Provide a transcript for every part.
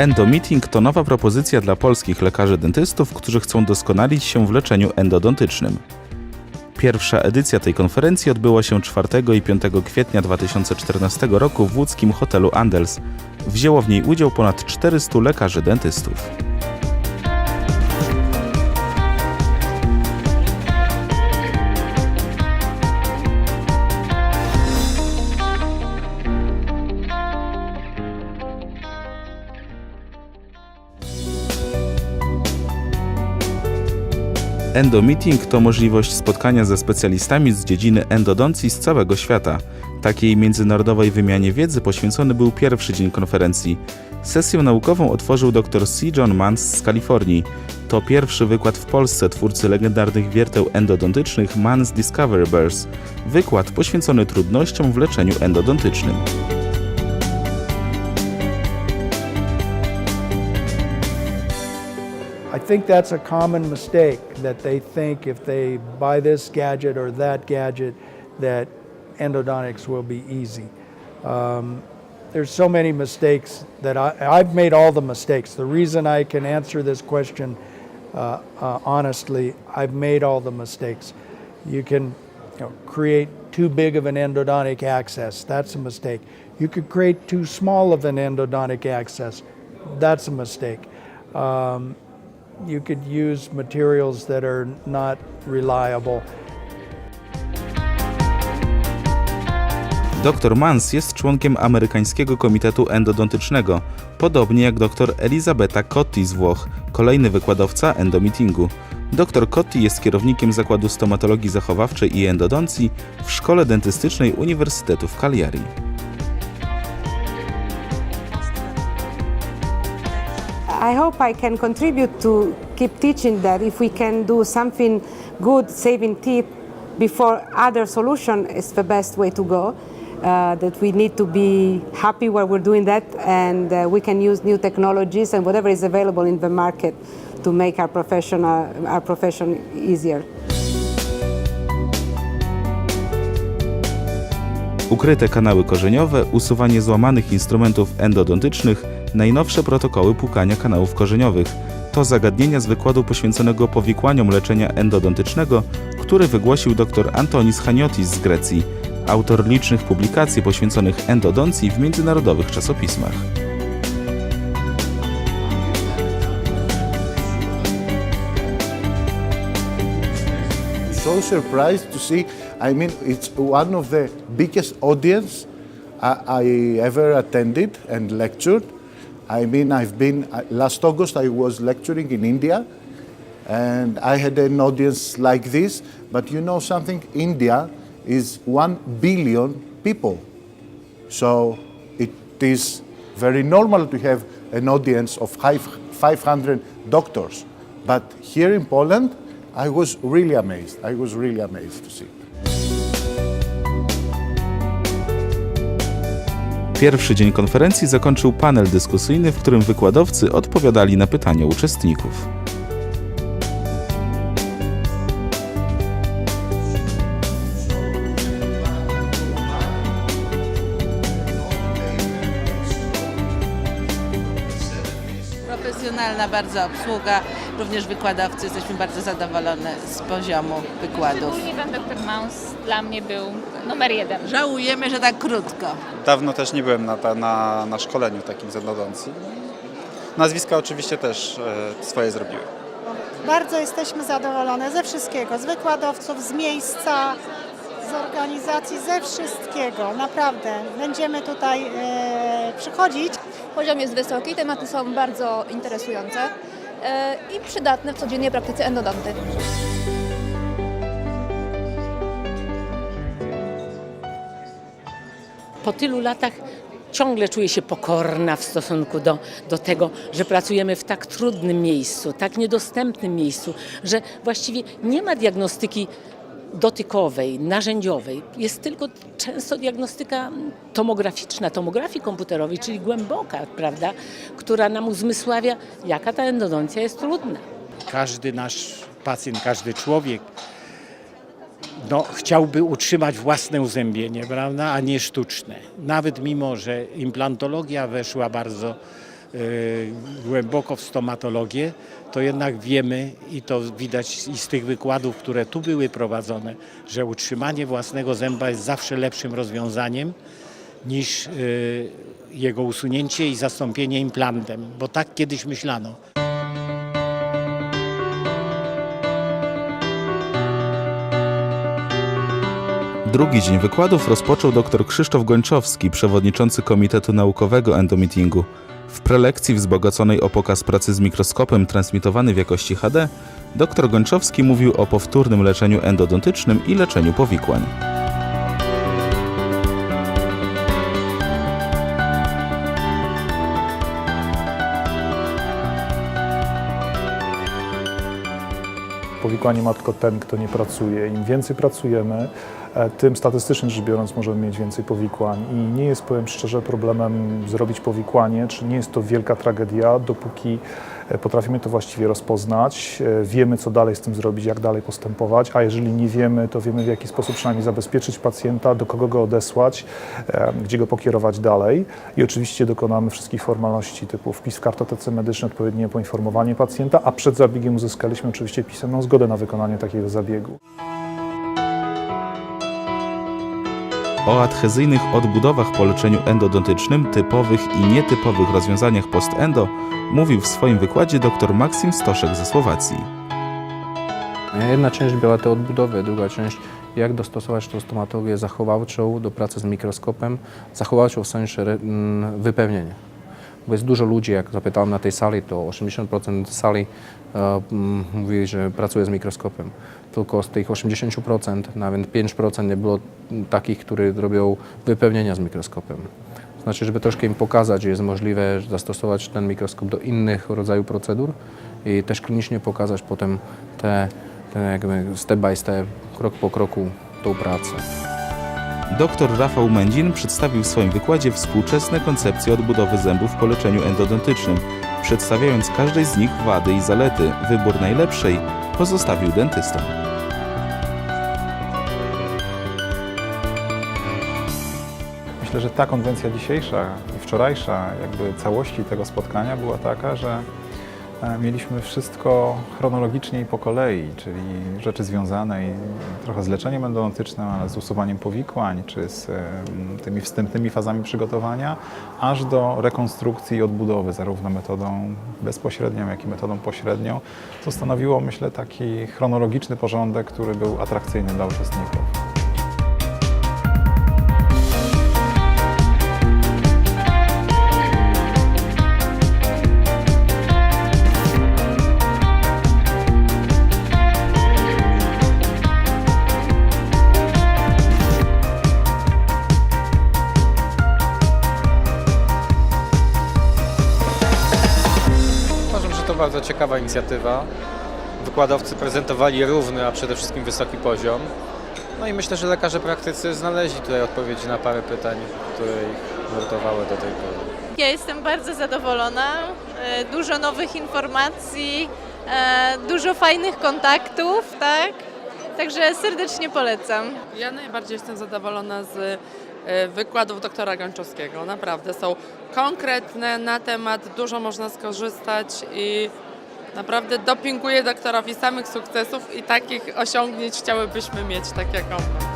Endomeeting to nowa propozycja dla polskich lekarzy dentystów, którzy chcą doskonalić się w leczeniu endodontycznym. Pierwsza edycja tej konferencji odbyła się 4 i 5 kwietnia 2014 roku w łódzkim hotelu Andels. Wzięło w niej udział ponad 400 lekarzy dentystów. Endomeeting to możliwość spotkania ze specjalistami z dziedziny endodoncji z całego świata. Takiej międzynarodowej wymianie wiedzy poświęcony był pierwszy dzień konferencji. Sesję naukową otworzył dr C. John Mans z Kalifornii. To pierwszy wykład w Polsce twórcy legendarnych wierteł endodontycznych Mans Discovery Bears. Wykład poświęcony trudnościom w leczeniu endodontycznym. Think that's a common mistake that they think if they buy this gadget or that gadget, that endodontics will be easy. Um, there's so many mistakes that I, I've made all the mistakes. The reason I can answer this question uh, uh, honestly, I've made all the mistakes. You can you know, create too big of an endodontic access. That's a mistake. You could create too small of an endodontic access. That's a mistake. Um, you could use materials that are not reliable. Dr Mans jest członkiem amerykańskiego komitetu endodontycznego, podobnie jak dr Elizabeta Cotti z Włoch, kolejny wykładowca endomeetingu. Dr Cotti jest kierownikiem Zakładu Stomatologii Zachowawczej i Endodoncji w Szkole Dentystycznej Uniwersytetu w Cagliari. I hope I can contribute to keep teaching that if we can do something good, saving teeth before other solution is the best way to go. Uh, that we need to be happy while we're doing that, and uh, we can use new technologies and whatever is available in the market to make our profession, uh, our profession easier. Ukryte kanały korzeniowe, usuwanie złamanych instrumentów endodontycznych, najnowsze protokoły płukania kanałów korzeniowych to zagadnienia z wykładu poświęconego powikłaniom leczenia endodontycznego, który wygłosił dr Antonis Chaniotis z Grecji, autor licznych publikacji poświęconych endodoncji w międzynarodowych czasopismach. so surprised to see. I mean, it's one of the biggest audience I, I ever attended and lectured. I mean, I've been last August. I was lecturing in India, and I had an audience like this. But you know something? India is one billion people, so it is very normal to have an audience of five, 500 doctors. But here in Poland, I was really amazed. I was really amazed to see. Pierwszy dzień konferencji zakończył panel dyskusyjny, w którym wykładowcy odpowiadali na pytania uczestników. Profesjonalna bardzo obsługa, również wykładowcy. Jesteśmy bardzo zadowolone z poziomu wykładów. Ogólnie pan dr Maus dla mnie był numer jeden. Żałujemy, że tak krótko. Dawno też nie byłem na, ta- na, na szkoleniu takim z endodoncji. Nazwiska oczywiście też e, swoje zrobiły. Bardzo jesteśmy zadowolone ze wszystkiego, z wykładowców, z miejsca, z organizacji, ze wszystkiego. Naprawdę. Będziemy tutaj e, przychodzić. Poziom jest wysoki, tematy są bardzo interesujące i przydatne w codziennej praktyce endodonty. po tylu latach ciągle czuję się pokorna w stosunku do, do tego, że pracujemy w tak trudnym miejscu, tak niedostępnym miejscu, że właściwie nie ma diagnostyki dotykowej, narzędziowej. Jest tylko często diagnostyka tomograficzna, tomografii komputerowej, czyli głęboka, prawda, która nam uzmysławia, jaka ta endodoncja jest trudna. każdy nasz pacjent, każdy człowiek no, chciałby utrzymać własne uzębienie, prawda, a nie sztuczne. Nawet mimo, że implantologia weszła bardzo głęboko w stomatologię, to jednak wiemy i to widać i z tych wykładów, które tu były prowadzone, że utrzymanie własnego zęba jest zawsze lepszym rozwiązaniem niż y, jego usunięcie i zastąpienie implantem, bo tak kiedyś myślano. Drugi dzień wykładów rozpoczął dr Krzysztof Gończowski, przewodniczący Komitetu Naukowego Endomeetingu. W prelekcji wzbogaconej o pokaz pracy z mikroskopem transmitowany w jakości HD, dr Gończowski mówił o powtórnym leczeniu endodontycznym i leczeniu powikłań. Powikłanie ma tylko ten, kto nie pracuje. Im więcej pracujemy, e, tym statystycznie rzecz biorąc możemy mieć więcej powikłań. I nie jest, powiem szczerze, problemem zrobić powikłanie, czy nie jest to wielka tragedia, dopóki potrafimy to właściwie rozpoznać, e, wiemy, co dalej z tym zrobić, jak dalej postępować, a jeżeli nie wiemy, to wiemy, w jaki sposób przynajmniej zabezpieczyć pacjenta, do kogo go odesłać, e, gdzie go pokierować dalej. I oczywiście dokonamy wszystkich formalności typu wpis w kartotece medycznej, odpowiednie poinformowanie pacjenta, a przed zabiegiem uzyskaliśmy oczywiście pisemną zgodę na wykonanie takiego zabiegu. O adhezyjnych odbudowach po leczeniu endodontycznym, typowych i nietypowych rozwiązaniach post-endo mówił w swoim wykładzie dr Maksim Stoszek ze Słowacji. Jedna część była te odbudowy, druga część jak dostosować tą stomatologię zachowawczą do pracy z mikroskopem, zachowawczą w sensie mm, wypełnienia. Bo jest dużo ludzi, jak zapytałem na tej sali, to 80% sali e, mówi, że pracuje z mikroskopem. Tylko z tych 80% nawet 5% nie było takich, którzy robią wypełnienia z mikroskopem. Znaczy, żeby troszkę im pokazać, że jest możliwe zastosować ten mikroskop do innych rodzajów procedur i też klinicznie pokazać potem te, te jakby step by step, krok po kroku tą pracę. Dr Rafał Mędzin przedstawił w swoim wykładzie współczesne koncepcje odbudowy zębów po leczeniu endodontycznym. Przedstawiając każdej z nich wady i zalety, wybór najlepszej pozostawił dentystom. Myślę, że ta konwencja dzisiejsza i wczorajsza, jakby całości tego spotkania była taka, że mieliśmy wszystko chronologicznie i po kolei, czyli rzeczy związane i trochę z leczeniem endodontycznym, ale z usuwaniem powikłań, czy z tymi wstępnymi fazami przygotowania, aż do rekonstrukcji i odbudowy, zarówno metodą bezpośrednią, jak i metodą pośrednią. To stanowiło, myślę, taki chronologiczny porządek, który był atrakcyjny dla uczestników. Bardzo ciekawa inicjatywa. Wykładowcy prezentowali równy, a przede wszystkim wysoki poziom. No i myślę, że lekarze praktycy znaleźli tutaj odpowiedzi na parę pytań, które ich nurtowały do tej pory. Ja jestem bardzo zadowolona. E, Dużo nowych informacji, e, dużo fajnych kontaktów, tak? Także serdecznie polecam. Ja najbardziej jestem zadowolona z wykładów doktora Gączowskiego. Naprawdę są konkretne na temat, dużo można skorzystać i naprawdę dopinguję doktorowi samych sukcesów i takich osiągnięć chciałybyśmy mieć, tak jak on.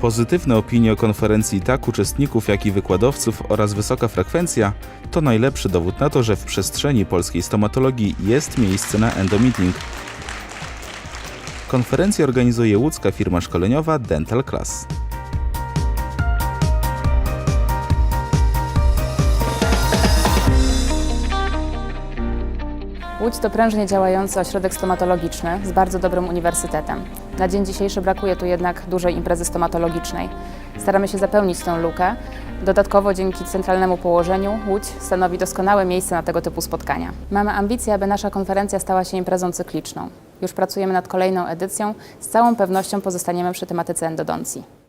Pozytywne opinie o konferencji tak uczestników, jak i wykładowców oraz wysoka frekwencja to najlepszy dowód na to, że w przestrzeni polskiej stomatologii jest miejsce na endomeeting. Konferencję organizuje łódzka firma szkoleniowa Dental Class. Łódź to prężnie działający ośrodek stomatologiczny z bardzo dobrym uniwersytetem. Na dzień dzisiejszy brakuje tu jednak dużej imprezy stomatologicznej. Staramy się zapełnić tę lukę. Dodatkowo dzięki centralnemu położeniu Łódź stanowi doskonałe miejsce na tego typu spotkania. Mamy ambicje, aby nasza konferencja stała się imprezą cykliczną. Już pracujemy nad kolejną edycją, z całą pewnością pozostaniemy przy tematyce endodoncji.